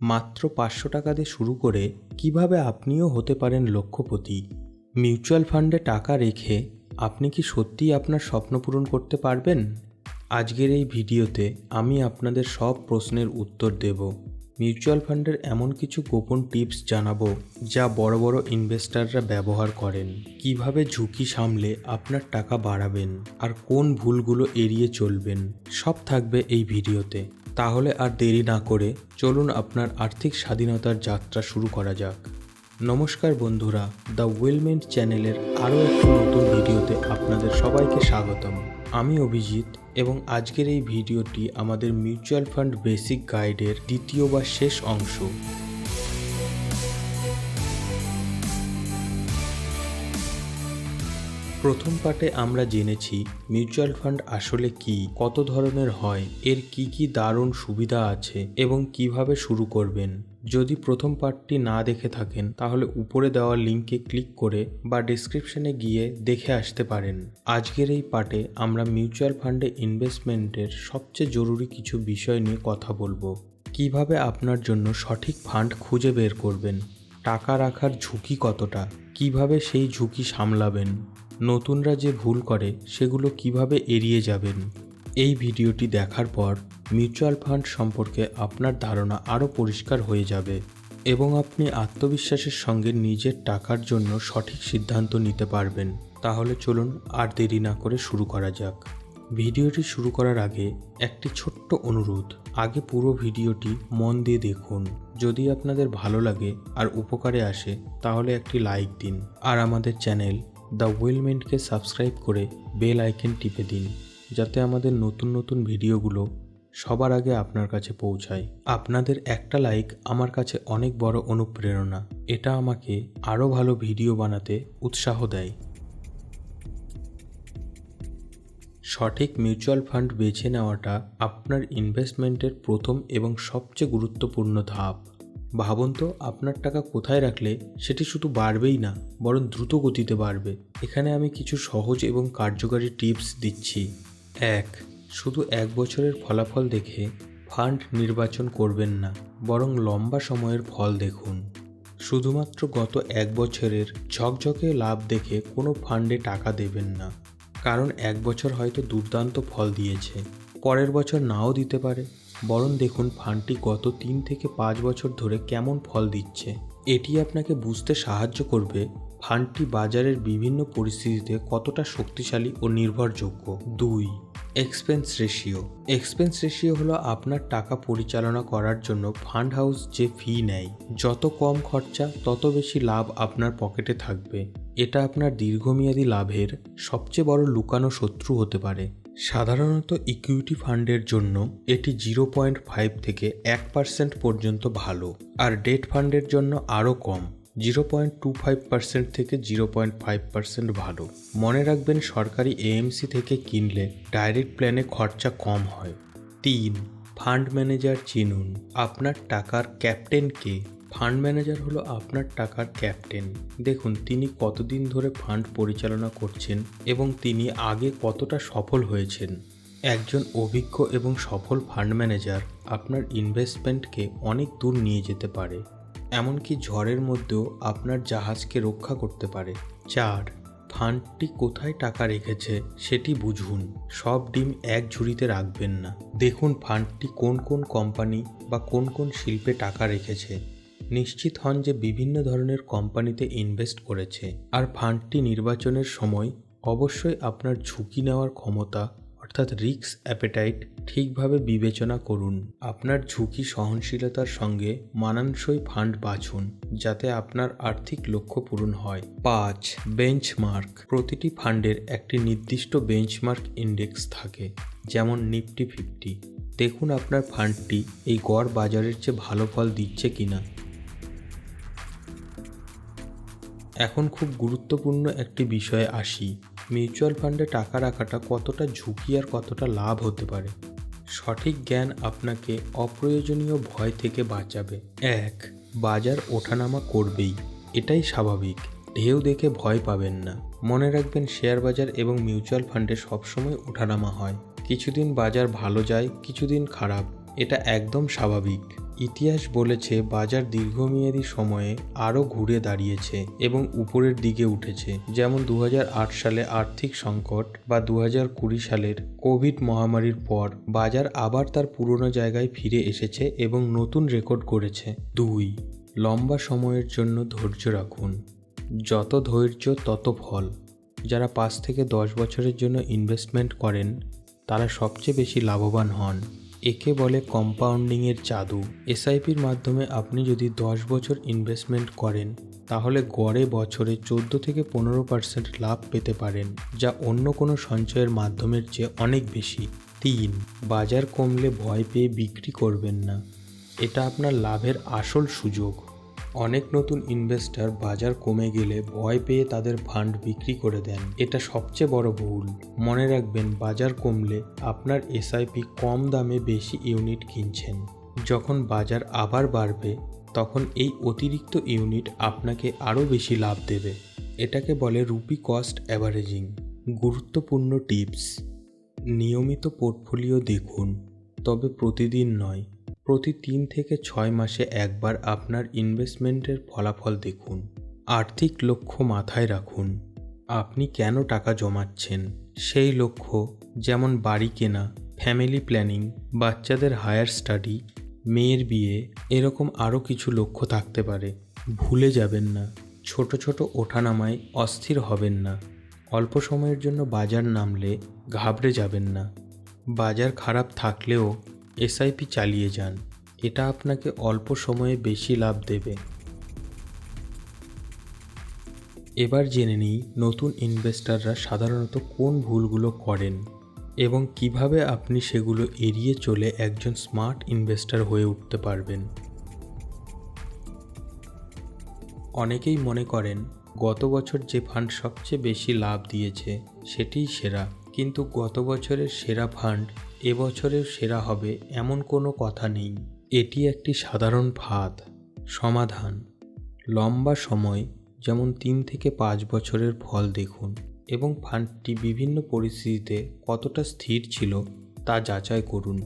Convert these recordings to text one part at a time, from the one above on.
মাত্র পাঁচশো টাকা দিয়ে শুরু করে কীভাবে আপনিও হতে পারেন লক্ষ্যপতি। মিউচুয়াল ফান্ডে টাকা রেখে আপনি কি সত্যিই আপনার স্বপ্ন পূরণ করতে পারবেন? আজকের এই ভিডিওতে আমি আপনাদের সব প্রশ্নের উত্তর দেব। মিউচুয়াল ফান্ডের এমন কিছু গোপন টিপস জানাব যা বড় বড় ইনভেস্টাররা ব্যবহার করেন। কীভাবে ঝুঁকি সামলে আপনার টাকা বাড়াবেন আর কোন ভুলগুলো এড়িয়ে চলবেন, সব থাকবে এই ভিডিওতে। তাহলে আর দেরি না করে চলুন আপনার আর্থিক স্বাধীনতার যাত্রা শুরু করা যাক। নমস্কার বন্ধুরা, দ্য ওয়েলমেন্ট চ্যানেলের আরও একটি নতুন ভিডিওতে আপনাদের সবাইকে স্বাগতম। আমি অভিজিৎ এবং আজকের এই ভিডিওটি আমাদের মিউচুয়াল ফান্ড বেসিক গাইডের দ্বিতীয় বা শেষ অংশ। প্রথম পার্টে আমরা জেনেছি মিউচুয়াল ফান্ড আসলে কি, কত ধরনের হয়, এর কি কি দারুণ সুবিধা আছে এবং কীভাবে শুরু করবেন। যদি প্রথম পার্টটি না দেখে থাকেন, তাহলে উপরে দেওয়া লিঙ্কে ক্লিক করে বা ডিসক্রিপশনে গিয়ে দেখে আসতে পারেন। আজকের এই পার্টে আমরা মিউচুয়াল ফান্ডে ইনভেস্টমেন্টের সবচেয়ে জরুরি কিছু বিষয় নিয়ে কথা বলব। কীভাবে আপনার জন্য সঠিক ফান্ড খুঁজে বের করবেন? টাকা রাখার ঝুঁকি কতটা? কীভাবে সেই ঝুঁকি সামলাবেন? নতুনরা যে ভুল করে, সেগুলো কীভাবে এড়িয়ে যাবেন? এই ভিডিওটি দেখার পর মিউচুয়াল ফান্ড সম্পর্কে আপনার ধারণা আরও পরিষ্কার হয়ে যাবে এবং আপনি আত্মবিশ্বাসের সঙ্গে নিজের টাকার জন্য সঠিক সিদ্ধান্ত নিতে পারবেন। তাহলে চলুন আর দেরি না করে শুরু করা যাক। ভিডিওটি শুরু করার আগে একটি ছোট্ট অনুরোধ। আগে পুরো ভিডিওটি মন দিয়ে দেখুন। যদি আপনাদের ভালো লাগে আর উপকারে আসে, তাহলে একটি লাইক দিন। আর আমাদের চ্যানেল দ্য ওয়েলমেন্টকে সাবস্ক্রাইব করে বেল আইকন টিপে দিন, যাতে আমাদের নতুন নতুন ভিডিওগুলো সবার আগে আপনার কাছে পৌঁছায়। আপনাদের একটা লাইক আমার কাছে অনেক বড় অনুপ্রেরণা। এটা আমাকে আরও ভালো ভিডিও বানাতে উৎসাহ দেয়। সঠিক মিউচুয়াল ফান্ড বেছে নেওয়াটা আপনার ইনভেস্টমেন্টের প্রথম এবং সবচেয়ে গুরুত্বপূর্ণ ধাপ। ভাবুন তো, আপনার টাকা কোথায় রাখলে সেটি শুধু বাড়বেই না, বরং দ্রুত গতিতে বাড়বে। এখানে আমি কিছু সহজ এবং কার্যকারী টিপস দিচ্ছি। এক, শুধু এক বছরের ফলাফল দেখে ফান্ড নির্বাচন করবেন না, বরং লম্বা সময়ের ফল দেখুন। শুধুমাত্র গত এক বছরের ঝকঝকে লাভ দেখে কোনো ফান্ডে টাকা দেবেন না, কারণ এক বছর হয়তো দুর্দান্ত ফল দিয়েছে, পরের বছর নাও দিতে পারে। বরং দেখুন ফান্ডটি গত তিন থেকে পাঁচ বছর ধরে কেমন ফল দিচ্ছে। এটি আপনাকে বুঝতে সাহায্য করবে ফান্ডটি বাজারের বিভিন্ন পরিস্থিতিতে কতটা শক্তিশালী ও নির্ভরযোগ্য। দুই এক্সপেন্স রেশিও এক্সপেন্স রেশিও হলো আপনার টাকা পরিচালনা করার জন্য ফান্ড হাউস যে ফি নেয়। যত কম খরচা, তত বেশি লাভ আপনার পকেটে থাকবে। এটা আপনার দীর্ঘমেয়াদী লাভের সবচেয়ে বড় লুকানো শত্রু হতে পারে। সাধারণত ইকুইটি ফান্ডের জন্য এটি জিরো পয়েন্ট ফাইভ থেকে এক পার্সেন্ট পর্যন্ত ভালো আর ডেট ফান্ডের জন্য আরও কম zero point two five percent থেকে জিরো পয়েন্ট ফাইভ পার্সেন্ট ভালো। মনে রাখবেন সরকারি এএমসি থেকে কিনলে ডাইরেক্ট প্ল্যানে খরচা কম হয়। তিন ফান্ড ম্যানেজার চিনুন। আপনার টাকার ক্যাপ্টেন কে? ফান্ড ম্যানেজার হলো আপনার টাকার ক্যাপ্টেন দেখুন, তিনি কতদিন ধরে ফান্ড পরিচালনা করছেন এবং তিনি আগে কতটা সফল হয়েছেন। একজন অভিজ্ঞ এবং সফল ফান্ড ম্যানেজার আপনার ইনভেস্টমেন্টকে অনেক দূর নিয়ে যেতে পারে, এমনকি ঝড়ের মধ্যেও আপনার জাহাজকে রক্ষা করতে পারে। চার ফান্ডটি কোথায় টাকা রেখেছে সেটি বুঝুন। সব ডিম এক ঝুড়িতে রাখবেন না। দেখুন ফান্ডটি কোন কোন কোম্পানি বা কোন কোন শিল্পে টাকা রেখেছে। নিশ্চিত হন যে বিভিন্ন ধরনের কোম্পানিতে ইনভেস্ট করেছে আর ফান্ডটি নির্বাচনের সময় অবশ্যই আপনার ঝুঁকি নেওয়ার ক্ষমতা, অর্থাৎ রিস্ক অ্যাপেটাইট ঠিকভাবে বিবেচনা করুন। আপনার ঝুঁকি সহনশীলতার সঙ্গে মানানসই ফান্ড বাছুন, যাতে আপনার আর্থিক লক্ষ্য পূরণ হয়। পাঁচ বেঞ্চমার্ক প্রতিটি ফান্ডের একটি নির্দিষ্ট বেঞ্চমার্ক ইন্ডেক্স থাকে, যেমন নিফটি ফিফটি। দেখুন আপনার ফান্ডটি এই গড় বাজারের চেয়ে ভালো ফল দিচ্ছে কিনা। এখন খুব গুরুত্বপূর্ণ একটি বিষয়ে আসি। মিউচুয়াল ফান্ডে টাকা রাখাটা কতটা ঝুঁকি আর কতটা লাভ হতে পারে? সঠিক জ্ঞান আপনাকে অপ্রয়োজনীয় ভয় থেকে বাঁচাবে। এক, বাজার ওঠানামা করবেই। এটাই স্বাভাবিক। ঢেউ দেখে ভয় পাবেন না। মনে রাখবেন শেয়ার বাজার এবং মিউচুয়াল ফান্ডে সবসময় ওঠানামা হয়। কিছুদিন বাজার ভালো যায়, কিছুদিন খারাপ। এটা একদম স্বাভাবিক। ইতিহাস বলেছে, বাজার দীর্ঘমেয়াদী সময়ে আরও ঘুরে দাঁড়িয়েছে এবং উপরের দিকে উঠেছে। যেমন দু হাজার আট সালে আর্থিক সংকট বা দু সালের কোভিড মহামারীর পর বাজার আবার তার পুরনো জায়গায় ফিরে এসেছে এবং নতুন রেকর্ড করেছে। দুই, লম্বা সময়ের জন্য ধৈর্য রাখুন। যত ধৈর্য, তত ফল। যারা পাঁচ থেকে দশ বছরের জন্য ইনভেস্টমেন্ট করেন, তারা সবচেয়ে বেশি লাভবান হন। একে বলে কম্পাউন্ডিংয়ের জাদু। এসআইপির মাধ্যমে আপনি যদি দশ বছর ইনভেস্টমেন্ট করেন, তাহলে গড়ে বছরে চোদ্দ থেকে পনেরো পার্সেন্ট লাভ পেতে পারেন, যা অন্য কোনো সঞ্চয়ের মাধ্যমের চেয়ে অনেক বেশি। তিন, বাজার কমলে ভয় পেয়ে বিক্রি করবেন না। এটা আপনার লাভের আসল সুযোগ। অনেক নতুন ইনভেস্টর বাজার কমে গেলে ভয় পেয়ে তাদের ফান্ড বিক্রি করে দেন। এটা সবচেয়ে বড় ভুল। মনে রাখবেন, বাজার কমলে আপনার এসআইপি কম দামে বেশি ইউনিট কিনছেন। যখন বাজার আবার বাড়বে, তখন এই অতিরিক্ত ইউনিট আপনাকে আরও বেশি লাভ দেবে। এটাকে বলে রুপি কস্ট অ্যাভারেজিং গুরুত্বপূর্ণ টিপস নিয়মিত পোর্টফোলিও দেখুন। তবে প্রতিদিন নয় প্রতি তিন থেকে ছয় মাসে একবার আপনার ইনভেস্টমেন্টের ফলাফল দেখুন। আর্থিক লক্ষ্য মাথায় রাখুন। আপনি কেন টাকা জমাচ্ছেন? সেই লক্ষ্য, যেমন বাড়ি কেনা, ফ্যামিলি প্ল্যানিং, বাচ্চাদের হায়ার স্টাডি, মেয়ের বিয়ে, এরকম আরও কিছু লক্ষ্য থাকতে পারে। ভুলে যাবেন না। ছোট ছোট ওঠানামায় অস্থির হবেন না। অল্প সময়ের জন্য বাজার নামলে ঘাবড়ে যাবেন না। বাজার খারাপ থাকলেও এসআইপি চালিয়ে যান। এটা আপনাকে অল্প সময়ে বেশি লাভ দেবে। এবার জেনে নিই নতুন ইনভেস্টররা সাধারণত কোন ভুলগুলো করেন এবং কীভাবে আপনি সেগুলো এড়িয়ে চলে একজন স্মার্ট ইনভেস্টর হয়ে উঠতে পারবেন। অনেকেই মনে করেন, গত বছর যে ফান্ড সবচেয়ে বেশি লাভ দিয়েছে সেটিই সেরা, কিন্তু গত বছরের সেরা ফান্ড এবছরের সেরা হবে এমন কোনো কথা নেই। এটি একটি সাধারণ ফাঁদ, সমাধান। লম্বা সময়, যেমন তিন থেকে পাঁচ বছরের ফল দেখুন এবং ফান্ডটি বিভিন্ন পরিস্থিতিতে কতটা স্থির ছিল তা যাচাই করুন।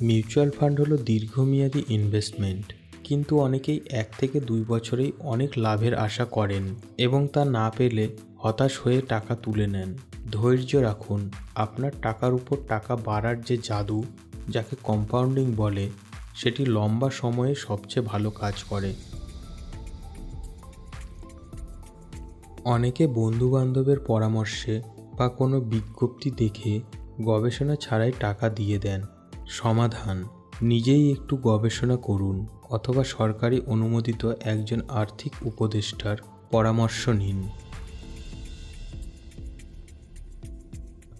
মিউচুয়াল ফান্ড হলো দীর্ঘমেয়াদী ইনভেস্টমেন্ট, কিন্তু অনেকেই এক থেকে দুই বছরেই অনেক লাভের আশা করেন এবং তা না পেলে হতাশ হয়ে টাকা তুলে নেন। ধৈর্য রাখুন। আপনার টাকার উপর টাকা বাড়ার যে জাদু, যাকে কম্পাউন্ডিং বলে, সেটি লম্বা সময়ে সবচেয়ে ভালো কাজ করে। অনেকে বন্ধুবান্ধবের পরামর্শে বা কোনো বিজ্ঞপ্তি দেখে গবেষণা ছাড়াই টাকা দিয়ে দেন। সমাধান, নিজেই একটু গবেষণা করুন অথবা সরকারি অনুমোদিত একজন আর্থিক উপদেষ্টার পরামর্শ নিন।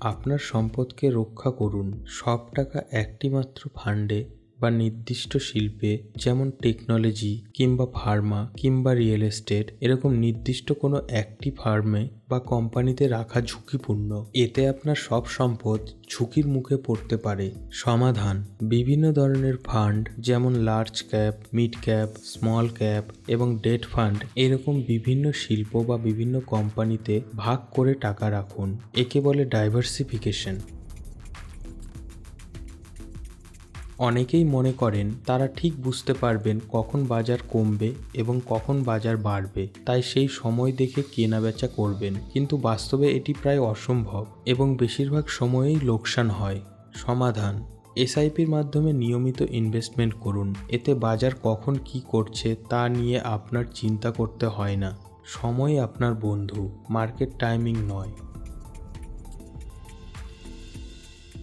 আপনার সম্পদকে রক্ষা করুন। সব টাকা একটিমাত্র ফান্ডে বা নির্দিষ্ট শিল্পে, যেমন টেকনোলজি কিংবা ফার্মা কিংবা রিয়েল এস্টেট এরকম নির্দিষ্ট কোনো একটি ফার্মে বা কোম্পানিতে রাখা ঝুঁকিপূর্ণ। এতে আপনার সব সম্পদ ঝুঁকির মুখে পড়তে পারে। সমাধান, বিভিন্ন ধরনের ফান্ড যেমন large cap mid cap small cap এবং ডেট ফান্ড এরকম বিভিন্ন শিল্প বা বিভিন্ন কোম্পানিতে ভাগ করে টাকা রাখুন। একে বলে ডাইভার্সিফিকেশন অনেকেই মনে করেন তারা ঠিক বুঝতে পারবেন কখন বাজার কমবে এবং কখন বাজার বাড়বে, তাই সেই সময় দেখে কেনা বেচা করবেন। কিন্তু বাস্তবে এটি প্রায় অসম্ভব এবং বেশিরভাগ সময়েই লোকসান হয়। সমাধান, এসআইপির মাধ্যমে নিয়মিত ইনভেস্টমেন্ট করুন। এতে বাজার কখন কি করছে তা নিয়ে আপনার চিন্তা করতে হয় না। সময় আপনার বন্ধু মার্কেট টাইমিং নয়।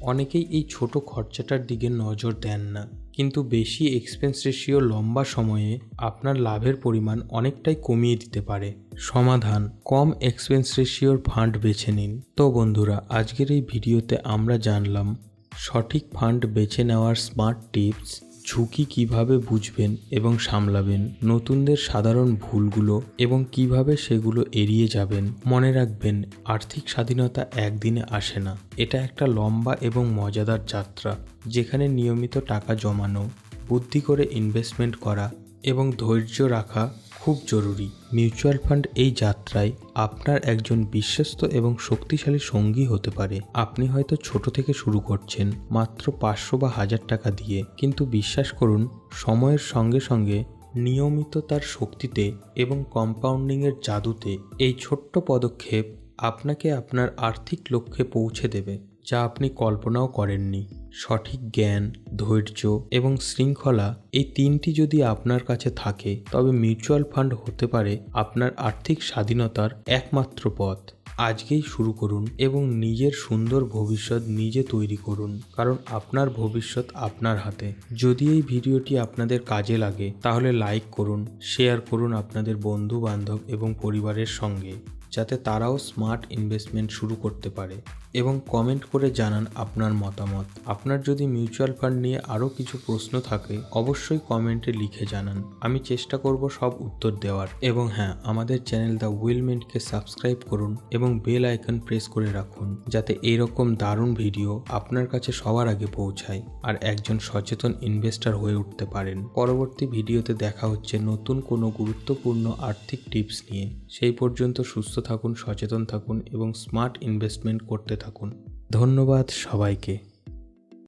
অনেকেই এই ছোট খরচাটার দিকে নজর দেন না। কিন্তু বেশি এক্সপেন্স রেশিও লম্বা সময়ে আপনার লাভের পরিমাণ অনেকটাই কমিয়ে দিতে পারে। সমাধান, কম এক্সপেন্স রেশিওর ফান্ড বেছে নিন। তো বন্ধুরা, আজকের এই ভিডিওতে আমরা জানলাম সঠিক ফান্ড বেছে নেওয়ার স্মার্ট টিপস ঝুঁকি কীভাবে বুঝবেন এবং সামলাবেন, নতুনদের সাধারণ ভুলগুলো এবং কীভাবে সেগুলো এড়িয়ে যাবেন, মনে রাখবেন আর্থিক স্বাধীনতা একদিনে আসে না। এটা একটা লম্বা এবং মজাদার যাত্রা, যেখানে নিয়মিত টাকা জমানো, বুদ্ধি করে ইনভেস্টমেন্ট করা এবং ধৈর্য রাখা খুব জরুরি। মিউচুয়াল ফান্ড এই যাত্রায় আপনার একজন বিশ্বস্ত এবং শক্তিশালী সঙ্গী হতে পারে। আপনি হয়তো ছোট থেকে শুরু করছেন, মাত্র পাঁচশো বা হাজার টাকা দিয়ে। কিন্তু বিশ্বাস করুন, সময়ের সঙ্গে সঙ্গে নিয়মিততার শক্তিতে এবং কম্পাউন্ডিংয়ের জাদুতে এই ছোট্ট পদক্ষেপ আপনাকে আপনার আর্থিক লক্ষ্যে পৌঁছে দেবে। যা আপনি কল্পনাও করেননি। সঠিক জ্ঞান, ধৈর্য এবং শৃঙ্খলা এই তিনটি যদি আপনার কাছে থাকে, তবে মিউচুয়াল ফান্ড হতে পারে আপনার আর্থিক স্বাধীনতার একমাত্র পথ। আজকেই শুরু করুন এবং নিজের সুন্দর ভবিষ্যৎ নিজে তৈরি করুন, কারণ আপনার ভবিষ্যৎ আপনার হাতে। যদি এই ভিডিওটি আপনাদের কাজে লাগে, তাহলে লাইক করুন, শেয়ার করুন আপনাদের বন্ধু বান্ধব এবং পরিবারের সঙ্গে, যাতে তারাও স্মার্ট ইনভেস্টমেন্ট শুরু করতে পারে। এবং কমেন্ট করে জানান আপনার মতামত। আপনার যদি মিউচুয়াল ফান্ড নিয়ে আরও কিছু প্রশ্ন থাকে, অবশ্যই কমেন্টে লিখে জানান। আমি চেষ্টা করব সব উত্তর দেওয়ার। এবং হ্যাঁ আমাদের চ্যানেল দ্য উইলমেন্টকে সাবস্ক্রাইব করুন এবং বেল আইকন প্রেস করে রাখুন, যাতে এরকম দারুণ ভিডিও আপনার কাছে সবার আগে পৌঁছায় আর একজন সচেতন ইনভেস্টর হয়ে উঠতে পারেন। পরবর্তী ভিডিওতে দেখা হচ্ছে নতুন কোনো গুরুত্বপূর্ণ আর্থিক টিপস নিয়ে। সেই পর্যন্ত সুস্থ থাকুন, সচেতন থাকুন এবং স্মার্ট ইনভেস্টমেন্ট করতে থাকুন। ধন্যবাদ সবাইকে।